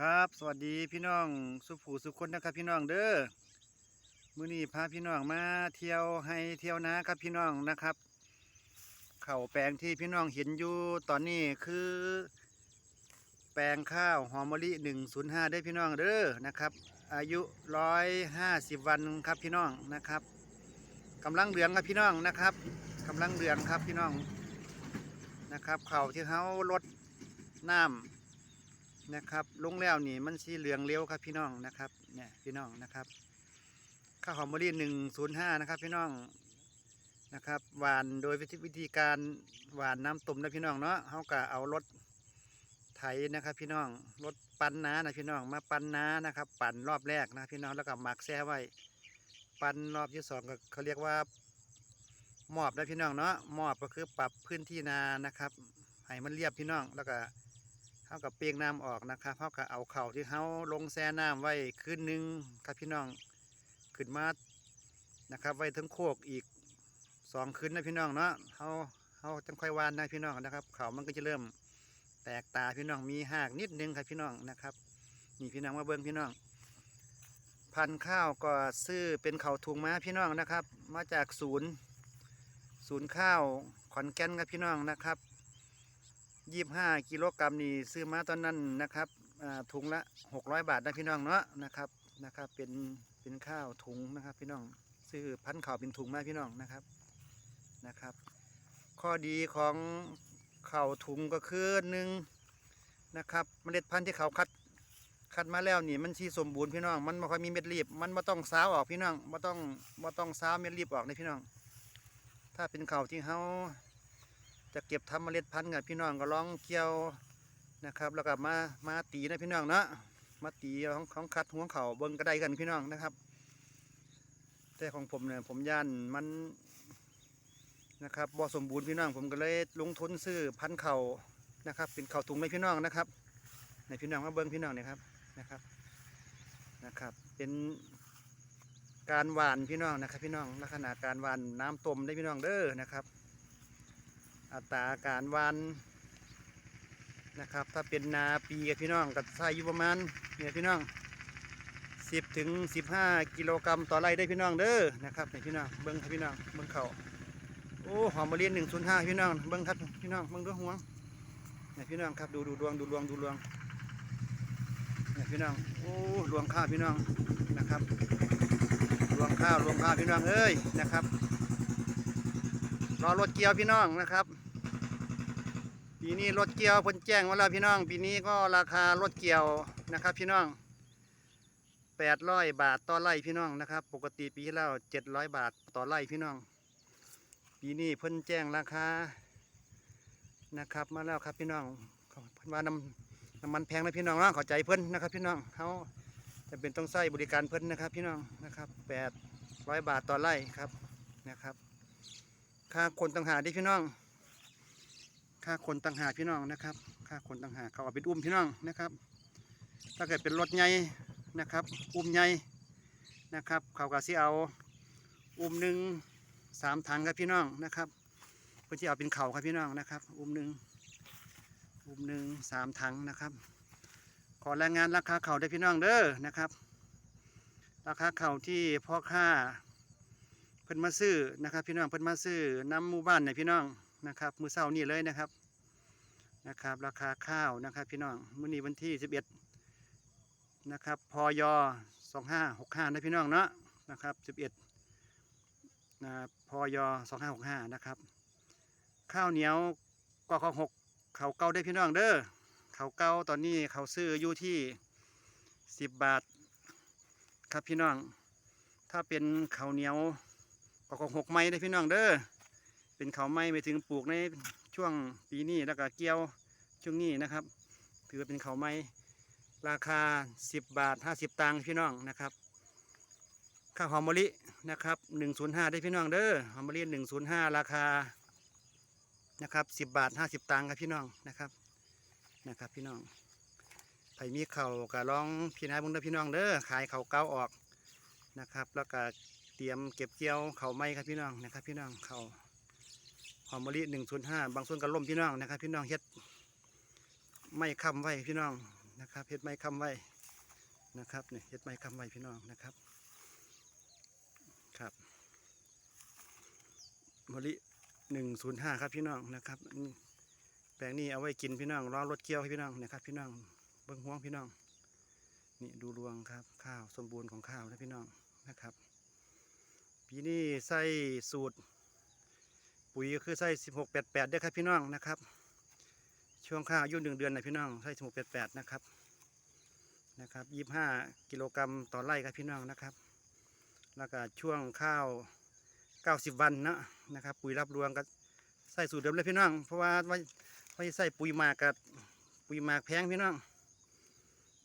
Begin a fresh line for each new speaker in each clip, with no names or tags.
ครับสวัสดีพี่น้องสุผูสุคนนะครับพี่น้องเด้อมื้อนี้พาพี่น้องมาเที่ยวให้เที่ยวนะครับพี่น้องนะครับ เข่าแปลงที่พี่น้องเห็นอยู่ตอนนี้คือ แปลงข้าวหอมมะลิ105ได้พี่น้องเด้อนะครับ อายุ 150 วันครับพี่น้องนะครับกำลังเหลืองครับพี่น้องนะครับกำลังเหลืองครับพี่น้องนะครับ เข่าที่เขาลดน้ำ นะครับลงแล้วนี่มันสีเหลืองเลี้ยวครับพี่น้องนะครับเนี่ยพี่น้องนะครับข้าวหอมมะลิหนึ่งศูนย์ห้านะครับพี่น้องนะครับหวานโดยวิธีการหวานน้ำตุ่มนะพี่น้องเนาะเขาก็เอารถไถนะครับ พี่น้องรถปั้นน้านะพี่น้องมาปั้นน้านะครับ ปั่นรอบแรกนะพี่น้องแล้วก็หมักแช่ไว้ ปั้นรอบที่สองก็เขาเรียกว่าหมอบนะพี่น้องเนาะหมอบก็คือปรับพื้นที่นานะครับให้มันเรียบพี่น้องแล้วก็ เขากับเปียงน้ำออกนะครับเขากับเอาเข่าที่เขาลงแช่น้ำไว้คืนหนึงครับพี่น้องขึ้นมานะครับไว้ทั้งโคกอีกสองคืนนะพี่น้องเนาะเขาเขาจังค่อยวานนะพี่น้องนะครับเขามันก็จะเริ่มแตกตาพี่น้องมีหากนิดนึงครับพี่น้องนะครับนี่พี่น้องมาเบิ้งพี่น้อง พันข้าวก็ซื้อเป็นเข่าถุงมาพี่น้องนะครับ มาจากศูนย์ ศูนย์ข้าวขอนแก่นครับพี่น้องนะครับ ยี่ห้ากิโลกรัมนี่ซื้อมาตอนนั้นนะครับถุงละหกร้อยบาทนะพี่น้องเนาะนะครับนะครับ เป็นเป็นข้าวถุงนะครับ พี่น้องซื้อพันข้าวเป็นถุงมาพี่น้องนะครับนะครับ ข้อดีของข้าวถุงก็คือหนึ่งนะครับเมล็ดพันธุ์ที่เขาคัดคัดมาแล้วนี่มันชีสมบูรณ์พี่น้อง มันไม่ค่อยมีเม็ดรีบ มันไม่ต้องสาวออกพี่น้องไม่ต้องไม่ต้องสาวเม็ดรีบออกนะพี่น้อง ถ้าเป็นข้าวที่เขา จะเก็บทำเมล็ดพันธุ์กับพี่น้องก็ลองเกี่ยวนะครับ แล้วก็มามาตีนะพี่น้องเนาะมาตีของของคัดหัวเข่าเบิ้งกระไดกันพี่น้องนะครับ แต่ของผมเนี่ยผมย่านมันนะครับบ่สมบูรณ์พี่น้องผมก็เลยลงทุนซื้อพันธุ์เข่านะครับ เป็นเข่าถุงในพี่น้องนะครับในพี่น้องมาเบิ้งพี่น้องเนี่ยครับนะครับนะครับ เป็นการหวานพี่น้องนะครับ พี่น้องลักษณะการหวานน้ำต้มได้พี่น้องเด้อนะครับ อัตราการวานนะครับ ถ้าเป็นนาปีกับพี่น้องก็ใช้อยู่ประมาณเนี่ยพี่น้องสิบถึงสิบห้ากิโลกรัมต่อไร่ได้พี่น้องเด้อนะครับเนี่ยพี่น้องเบิ้งครับพี่น้องเบิ้งเขาโอ้หอมมะลิหนึ่งศูนย์ห้าพี่น้องเบิ้งครับพี่น้องเบิ้งด้วยห่วงเนี่ยพี่น้องครับดูดูดวงดูดวงดูดวงเนี่ยพี่น้องโอ้รวงข้าวพี่น้องนะครับรวงข้าวรวงข้าวพี่น้องเอ้ยนะครับรอรถเกียวพี่น้องนะครับ ปีนี้รถเกี่ยวเพิ่นแจ้งมาแล้วพี่น้อง ปีนี้ก็ราคารถเกี่ยวนะครับ พี่น้อง800บาทต่อไร่พี่น้องนะครับ ปกติปีที่แล้ว700 บาทต่อไร่พี่น้อง ปีนี้เพิ่นแจ้งราคานะครับ มาแล้วครับพี่น้องเพิ่นว่าน้ำน้ำมันแพงนะพี่น้องนะขอใจเพิ่นนะครับ พี่น้องเขาจะเป็นต้องใช้บริการเพิ่นนะครับ พี่น้องนะครับ800บาทต่อไร่ครับนะครับ ค่าคนต่างหากดิพี่น้อง ค่าคนต่างหากพี่น้องนะครับ ค่าคนต่างหากเขาเอาไปอุ้มพี่น้องนะครับ ถ้าเกิดเป็นรถใหญ่นะครับ อุ้มใหญ่นะครับ เขาก็สิเอาอุ้มหนึ่งสามถังครับพี่น้องนะครับเพื่อที่เอาเป็นเข่าครับพี่น้องนะครับ อุ้มหนึ่งอุ้มหนึ่งสามถังนะครับ ขอรายงานราคาเข่าได้พี่น้องเด้อนะครับ ราคาเข่าที่พ่อค้าเพิ่นมาซื้อนะครับ พี่น้องเพิ่นมาซื้อน้ำหมู่บ้านเนี่ยพี่น้อง นะครับมือเศร้านี่เลยนะครับนะครับ ราคาข้าวนะครับพี่น้องมื้อนี้วันที่ 11 นะครับพย2565นะพี่น้องเนาะนะครับ11นะพย2565นะครับข้าวเหนียวกขหกเขาเก่าได้พี่น้องเด้อเขาเก่าตอนนี้เขาซื้ออยู่ที่ 10 บาทครับพี่น้อง ถ้าเป็นข้าวเหนียวก็ของหกไม้ได้พี่น้องเด้อ เป็นเขาไม้ไปถึงปลูกในช่วงปีนี้แล้วก็เกี่ยวช่วงนี้นะครับ ถือเป็นเขาไม้ราคา 10 บาท 50 ตังค์พี่น้องนะครับข้าวหอมมะลินะครับ 105 ได้พี่น้องเด้อหอมมะลิ 105 ราคานะครับ 10 บาท 50 ตังค์ครับพี่น้องนะครับนะครับ พี่น้องใครมีเข่าก็ลองพี่นายบุญเด้อพี่น้องเด้อขายเข่าเก่าออกนะครับ แล้วก็เตรียมเก็บเกี่ยวเขาไม้ครับพี่น้องนะครับ พี่น้องเขา อมมะลิหนึ่งศูนย์ห้าบางส่วนก็ล่มพี่น้องนะครับ พี่น้องเฮ็ดไม่ค้ำไว้พี่น้องนะครับเฮ็ดไม้คำไว้นะครับเนี่ยเฮ็ดไม้คำไว้พี่น้องนะครับครับมะลิหนึ่งศูนย์ห้าครับพี่น้องนะครับแปลงนี้เอาไว้กินพี่น้องรอรถเกี่ยวให้พี่น้องนะครับ พี่น้องเบิ้งห่วงพี่น้องนี่ดูรวงครับ ข้าวสมบูรณ์ของข้าวนะพี่น้องนะครับปีนี้ใส่สูตร ปุ๋ยก็คือใส่สิบหกแปดแปดได้ครับพี่น้องนะครับ ช่วงข้าวอายุหนึ่งเดือนนะพี่น้องใส่สิบหกแปดแปดนะครับนะครับยี่ห้ากิโลกรัมต่อไร่ครับพี่น้องนะครับ แล้วก็ช่วงข้าวเก้าสิบวันนะนะครับ ปุ๋ยรับรวงก็ใส่สูตรเดิมเลยพี่น้อง เพราะว่าไว้ไว้ใส่ปุ๋ยหมากกับปุ๋ยหมากแพงพี่น้อง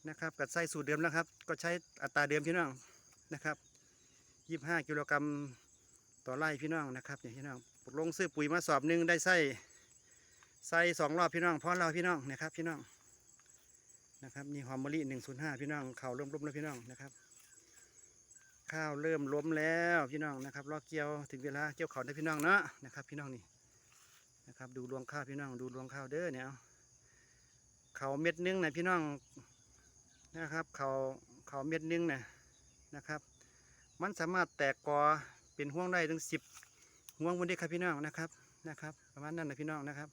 นะครับกับใส่สูตรเดิมแล้วครับ ก็ใช้อัตราเดิมพี่น้องนะครับยี่ห้ากิโลกรัมต่อไร่พี่น้องนะครับเนี่ยพี่น้อง ลงซื้อปุ๋ยมาสอบหนึ่งได้ใส่ใส่สองรอบพี่น้องเพราะเราพี่น้องนะครับพี่น้องนะครับนี่หอมมะลิหนึ่งศูนย์ห้าพี่น้องเข่าเริ่มล้มแล้วพี่น้องนะครับ ข้าวเริ่มล้มแล้วพี่น้องนะครับรอเกี่ยวถึงเวลาเกี่ยวเขาได้พี่น้องเนาะนะครับ พี่น้องนี่นะครับดูรวงข้าวพี่น้องดูรวงข้าวเด้อเนี่ยเอาเขาเม็ดนึงนะพี่น้องนะครับเขาเขาเม็ดนึงนะนะครับ มันสามารถแตกกอเป็นห่วงได้ถึงสิบ ห่วงบนได้ครับพี่น้องนะครับนะครับ ประมาณนั้นนะพี่น้องนะครับ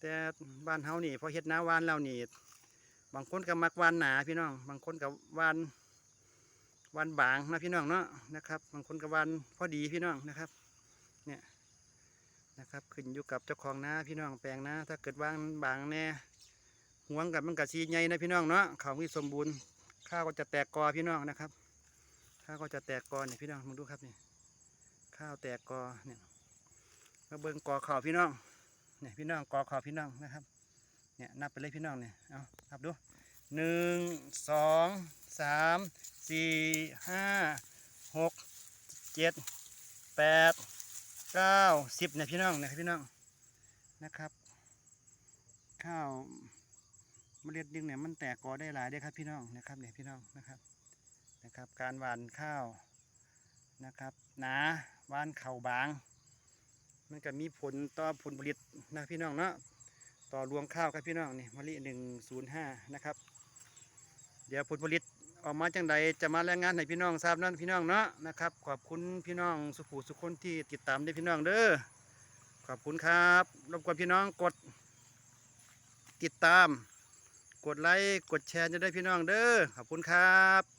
แต่บ้านเฮานี่พอเฮ็ดนาวานแล้วนี่บางคนก็มักวานหนาพี่น้อง บางคนก็หวานวานบางนะพี่น้องเนาะนะครับ บางคนก็หวานพอดีพี่น้องนะครับเนี่ยนะครับขึ้นอยู่กับเจ้าของนาพี่น้องแปลงนาถ้าเกิดวานบางแน่ห่วงกับมันก็สีใหญ่นะพี่น้องเนาะเขามีสมบูรณ์ข้าวก็จะแตกกอพี่น้องนะครับข้าวก็จะแตกกอเนี่ยพี่น้องมาดูครับนี่ ข้าวแตกกอเนี่ยมาเบิ่งกอข้าวพี่น้องเนี่ยพี่น้องกอขอบพี่น้องนะครับเนี่ยนับไปเลยพี่น้องเนี่ยเอานับดูหนึ่งสองสามสี่ห้าหกเจ็ดแปดเก้าสิบเนี่ยพี่น้องเนี่ยพี่น้องนะครับ ข้าวเมล็ดดึงเนี่ยมันแตกกอได้หลายได้อครับพี่น้องนะครับเนี่ยพี่น้องนะครับนะครับ การหว่านข้าว นะครับหนาว่านเข่าบาง มันก็มีผลต่อผลผลิตนะพี่น้องเนาะต่อรวงข้าวครับพี่น้องนี่มะลิหนึ่งศูนย์ห้านะครับ เดี๋ยวผลผลิตออกมาจังใดจะมาแรายงานให้พี่น้องทราบนั่นพี่น้องเนาะนะครับ ขอบคุณพี่น้องสุขูสุขคนที่ติดตามได้พี่น้องเด้อขอบคุณครับรบกวนพี่น้องกดติดตาม กดไลค์กดแชร์จะได้พี่น้องเด้อขอบคุณครับ